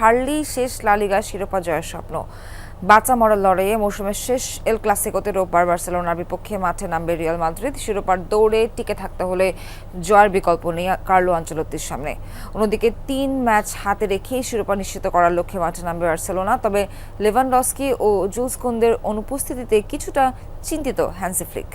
হারলি শেষ লালিগা শিরোপা জয়ের স্বপ্ন। বাঁচা মরার লড়াইয়ে মৌসুমের শেষ এল ক্লাসিকোতে রোববার বার্সেলোনার বিপক্ষে মাঠে নামবে রিয়াল মাদ্রিদ। শিরোপার দৌড়ে টিকে থাকতে হলে জয়ের বিকল্প নেই কার্লো আঞ্চলত্তির সামনে। অন্যদিকে তিন ম্যাচ হাতে রেখেই শিরোপা নিশ্চিত করার লক্ষ্যে মাঠে নামবে বার্সেলোনা। তবে লেভানডস্কি ও জুলস কুন্দের অনুপস্থিতিতে কিছুটা চিন্তিত হ্যান্সি ফ্লিক।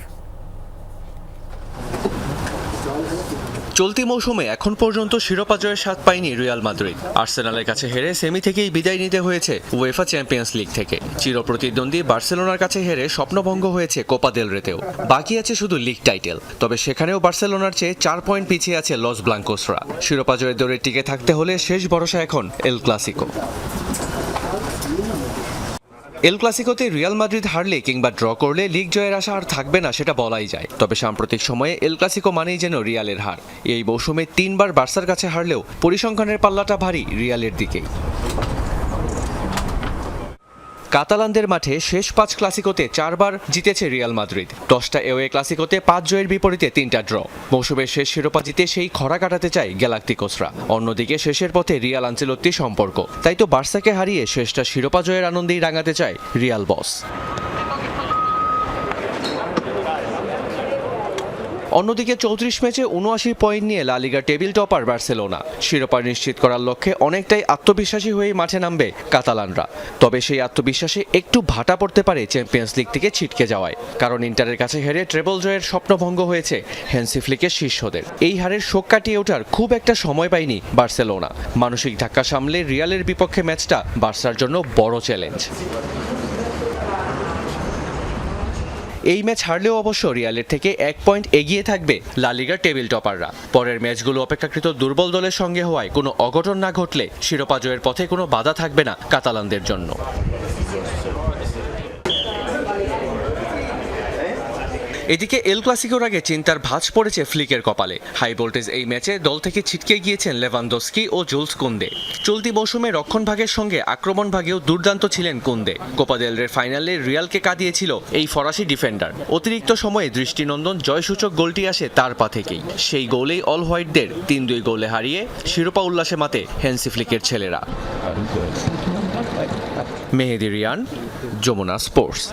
চলতি মৌসুমে এখন পর্যন্ত শিরোপা জয়ের স্বাদ পায়নি রিয়াল মাদ্রিদ। আর্সেনালের কাছে হেরে সেমি থেকেই বিদায় নিতে হয়েছে উয়েফা চ্যাম্পিয়ন্স লিগ থেকে। চিরপ্রতিদ্বন্দ্বী বার্সেলোনার কাছে হেরে স্বপ্নভঙ্গ হয়েছে কোপা দেল রেতেও। বাকি আছে শুধু লিগ টাইটেল, তবে সেখানেও বার্সেলোনার চেয়ে চার পয়েন্ট পিছিয়ে আছে লস ব্লাঙ্কোসরা। শিরোপা জয়ের দৌড়ে টিকে থাকতে হলে শেষ ভরসা এখন এল ক্লাসিকো। এল ক্লাসিকোতে রিয়াল মাদ্রিদ হারলে কিংবা ড্র করলে লিগ জয়ের আশা আর থাকবে না, সেটা বলাই যায়। তবে সাম্প্রতিক সময়ে এল ক্লাসিকো মানেই যেন রিয়ালের হার। এই মৌসুমে তিনবার বার্সার কাছে হারলেও পরিসংখ্যানের পাল্লাটা ভারী রিয়ালের দিকেই। কাতালানদের মাঠে শেষ পাঁচ ক্লাসিকোতে চারবার জিতেছে রিয়াল মাদ্রিদ। দশটা এওয়ে ক্লাসিকোতে পাঁচ জয়ের বিপরীতে তিনটা ড্র। মৌসুমের শেষ শিরোপা জিতে সেই খরা কাটাতে চায় গ্যালাক্টিকোসরা। অন্যদিকে শেষের পথে রিয়াল আঞ্চলত্তি সম্পর্ক। তাই তো বার্সাকে হারিয়ে শেষটা শিরোপা জয়ের আনন্দেই রাঙাতে চায় রিয়াল বস। অন্যদিকে চৌত্রিশ ম্যাচে উনআশি পয়েন্ট নিয়ে লালিগা টেবিল টপার বার্সেলোনা। শিরোপা নিশ্চিত করার লক্ষ্যে অনেকটাই আত্মবিশ্বাসী হয়ে মাঠে নামবে কাতালানরা। তবে সেই আত্মবিশ্বাসে একটু ভাটা পড়তে পারে চ্যাম্পিয়ন্স লিগ থেকে ছিটকে যাওয়ায়। কারণ ইন্টারের কাছে হেরে ট্রেবল জয়ের স্বপ্নভঙ্গ হয়েছে হ্যান্সি ফ্লিকের শিষ্যদের এই হারের শোক কাটিয়ে ওঠার খুব একটা সময় পায়নি বার্সেলোনা। মানসিক ধাক্কা সামলে রিয়ালের বিপক্ষে ম্যাচটা বার্সার জন্য বড় চ্যালেঞ্জ। এই ম্যাচ হারলেও অবশ্য রিয়ালের থেকে এক পয়েন্ট এগিয়ে থাকবে লালিগার টেবিল টপাররা। পরের ম্যাচগুলো অপেক্ষাকৃত দুর্বল দলের সঙ্গে হওয়ায় কোনো অঘটন না ঘটলে শিরোপা জয়ের পথে কোনো বাধা থাকবে না কাতালানদের জন্য। এদিকে এল ক্লাসিকোর আগে চিন্তার ভাঁজ পড়েছে ফ্লিকের কপালে। হাই ভোল্টেজ এই ম্যাচে দল থেকে ছিটকে গিয়েছেন লেভানদস্কি ও জুলস কুন্দে চলতি মৌসুমে রক্ষণ ভাগের সঙ্গে আক্রমণ ভাগেও দুর্দান্ত ছিলেন কুন্দে কোপা দেল রের ফাইনালে রিয়ালকে কাঁদিয়েছিল এই ফরাসি ডিফেন্ডার অতিরিক্ত সময়ে দৃষ্টিনন্দন জয়সূচক গোলটি আসে তার পা থেকেই। সেই গোলেই অল হোয়াইটদের তিন দুই গোলে হারিয়ে শিরোপা উল্লাসে মাতে হ্যান্সি ফ্লিকের ছেলেরা। মেহেদি রিয়ান, যমুনা স্পোর্টস।